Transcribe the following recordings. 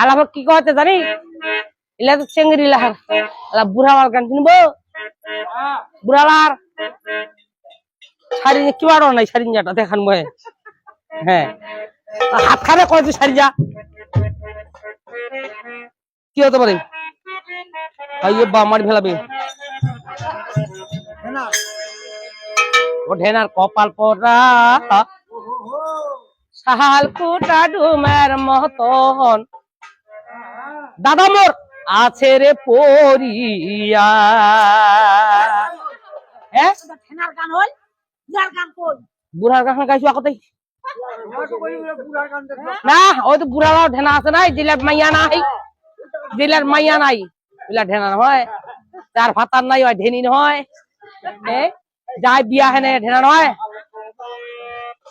আলাপ কি কহতে জানি? এলা তো চেঙ্গরি লাহার। আলা বুড়ালার গান কিনবো? বুড়ালার শাড়ি কি বাড়ো নাই, শাড়ি যাটা দেখান ময়ে। হ্যাঁ। হাত খানে কয়েছে শাড়ি যা। কি হতে পারে? আইয়ে বা মারি ফেলাবে। ও ঢেনার কপাল পরা সাহাল কুটা ডুমের মতন। দাদা মোর আছে রে পরিয়া হ্যাঁ গান হল? গান কই? বুড়ার গান গাইছো না ওই তো বুড়ালাও ঢেনা আছে নাই জেলার মাইয়া নাই। জেলার মাইয়া নাই। ঢেনা হয় তার ভাতার নাই হয় ঢেনি হয় যাই বিয়া হেনে ঢেনা নয়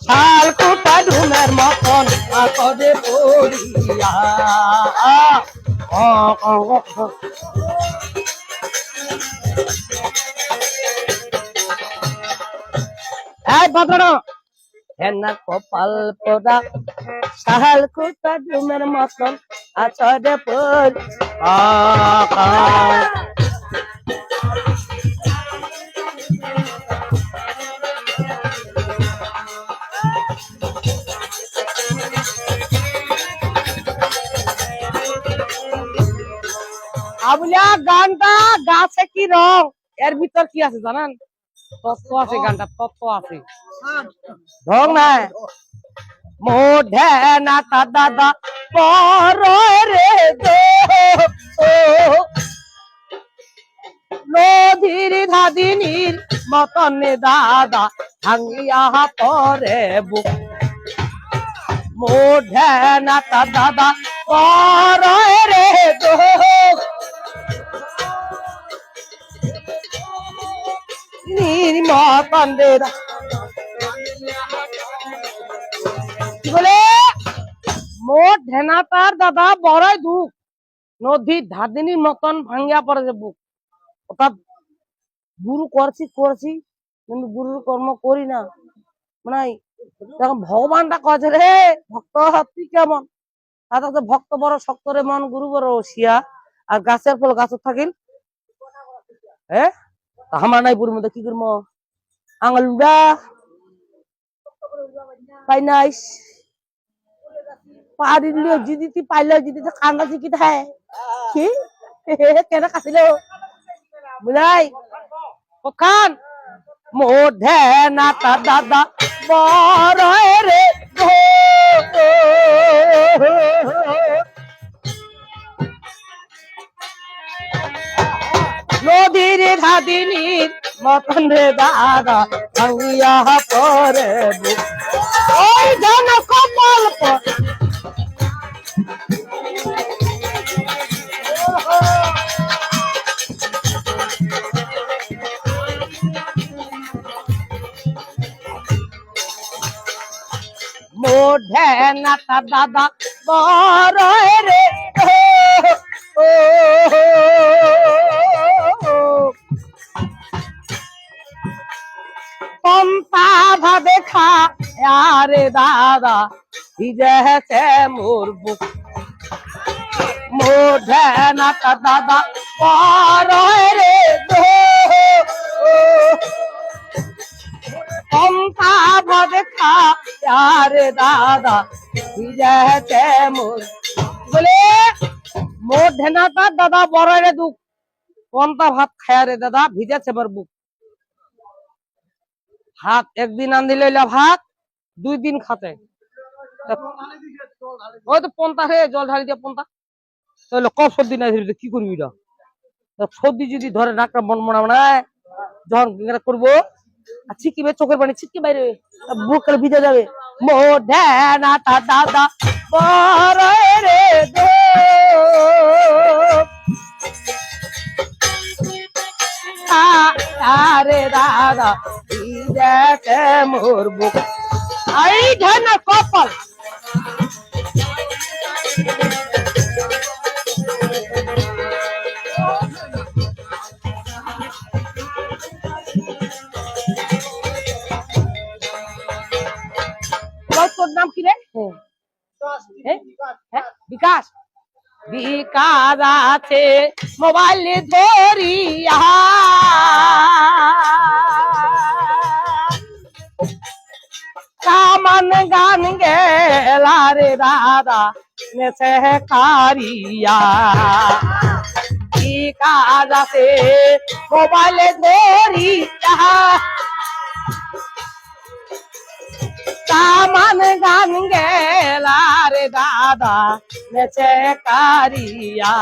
শাল কুটা ঢুমের মতন আকদে পড়িয়া। হেনা কপাল পোদা সাহাল খুঁটা ডুমের মতন আচরে পর আবুলিয়া গানটা গাছে কি রং? এর ভিতর কি আছে জানেন? তত্ত্ব আছে গানটা তত্ত্ব আছে। নাই। মোঢে না তা দাদা পর রে দো। নদীর ধাদিনীর মতন দাদা ভাঙিয়া পরে বুক। মোঢে না তা দাদা পর রে দো। দাদা বড়ই দুঃখ। নদীর ধাদিনীর মতন ভাঙ্গিয়া পড়ে যে বুক। অর্থাৎ গুরু করছি করছি, কিন্তু গুরুর কর্ম করি না। মানে তখন ভগবানটা কছে রে, ভক্ত তুই কেমন? তো ভক্ত বড় শক্ত রে মন, গুরু বড় শিয়া আর গাছের ফল গাছ থাকিল। হ্যাঁ? তা আমার নাই পুরীর মধ্যে কি করব? আঙুলটা পাই নাইস পারিলিও যদি তুই পাইলে যদি কান্দা শিখি থাকে কি? কেন কাছিল বুঝাই? ওখান। মোঢে না তা দাদা বড় রে ধাদিনীর মতন রে দাদা ভাঙিয়া পরে। ওই জন পর মোঢে না দাদা বড় রে আরে দাদা ভিজেছে মোর বুক? মোঢে না দাদা বড় রে দো। পন্থা ভাবে খা আরে দাদা ভিজেছে মোর? বলে মোর ঢেনা দাদা বড় রে দুঃখ পন্থা ভাত খায় রে দাদা, ভিজেছে মোর বুক। ভাত একদিন আন দিলে ভাত দুই দিন খাতে। ওই তো পন্তা হে জল ঢালি দিয়ে পন্তা। তাহলে কব সর্দি ধরবি কি করবি সর্দি যদি ধরে নাকটা মন মনে মনে যখন এটা করব। আর চোখের পানি, ছিটকে বাইরে বুক করে ভিজে যাবে। মো না দাদা রে দো আরে দাদা ভিজেছে মোর বুক। আই ঢেন কপাল তোর নাম কি রে হ্যাঁ? হ্যাঁ? বিকাশ বিকাজ আছে মোবাইল ধরিয়া কামান গান গেলা রে দাদা নেছে কারিয়া কি কাজ আছে মোবাইলে ধরিয়া কামান গান গেলা রে দাদা নেছে কারিয়া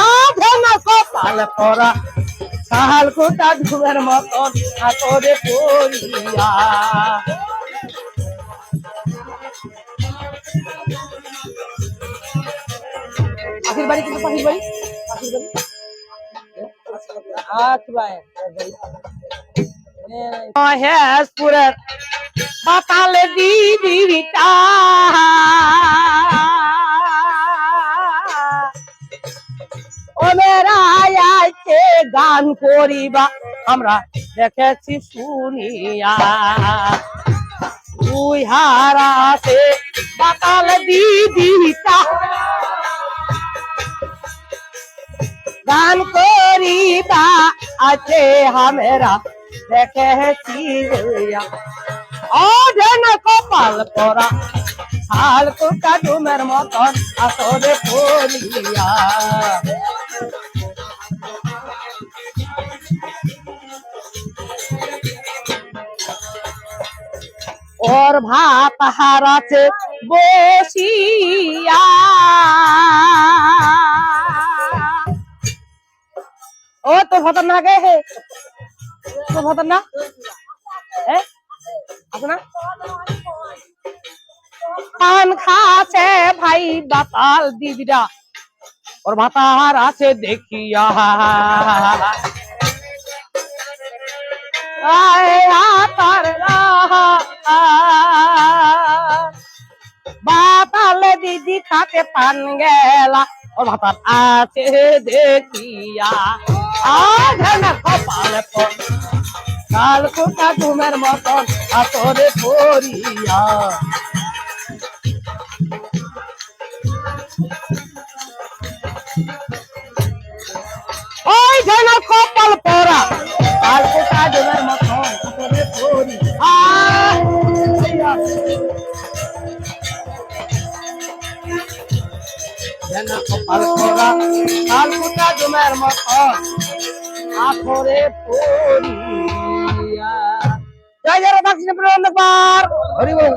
আধে না কপাল পরা কাল কোটা ধুমের মতন হাতরে পড়িয়া পাখির বাড়ি কিন্তু পাখির বাড়ি পাখির বাড়ি আচ্ছা ভাই মহেশপুরের পাতালে দিদিটা ওমেরা আইছে গান করিবা আমরা দেখেছি শুনিয়া তুই হারাতে পাতাল দিদিটা গান করিবা আছে হামেরা, দেখেছি অধেন কপাল পরা হাল কুটা ডুমের মতন আসরে পড়িয়া। ওর ভাত হারাছে বসিয়া। ও, তোর ভাতার না গে হে। তোর ভাতার না এ আছে না পান খাছে ভাই বাতাল দিদিরা। ওর ভাতার আছে দেখিয়া। আয় আতার রাহা বাতাল দিদি খাতে পান গেলা। ভাতার আছে দেখিয়া। পর। কাল কোটা ঘুমের মতন আতরে পড়িয়া। ওই যেন কপাল পরা। কাল কোটা ঘুমের মতন যেন কপাল পরা কাল কোটা ঘুমের মতন আতরে পড়িয়া। জয় জয় রাধা কৃষ্ণ প্রেম হরি বল।